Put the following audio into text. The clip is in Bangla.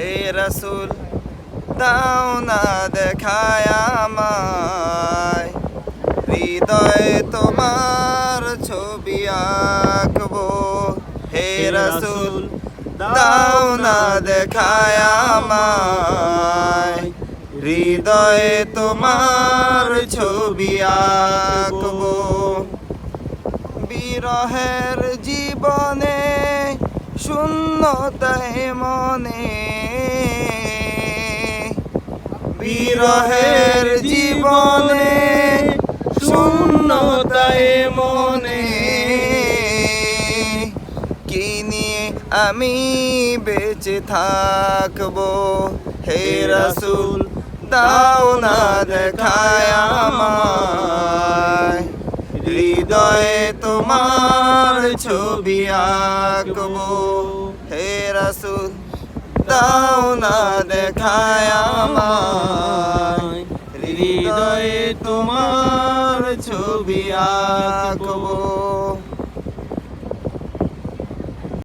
হে রসুল দাও না দেখায় আমায়। হৃদয়ে তোমার ছবি আঁকবো। হে রসুল দাও না দেখায় আমায়। হৃদয়ে তোমার ছবি আঁকবো। বিরহের জীবনে শূন্যতায় মনে বিরহের জীবনে, শূন্যতায় মনে। কি নিয়ে আমি বেঁচে থাকব? হে রসুল, দাও না দেখায় আমায়। হৃদয়ে তোমার ছবি আঁকবো। হে রসুল, দাও না তোমার ছবি আঁকবো।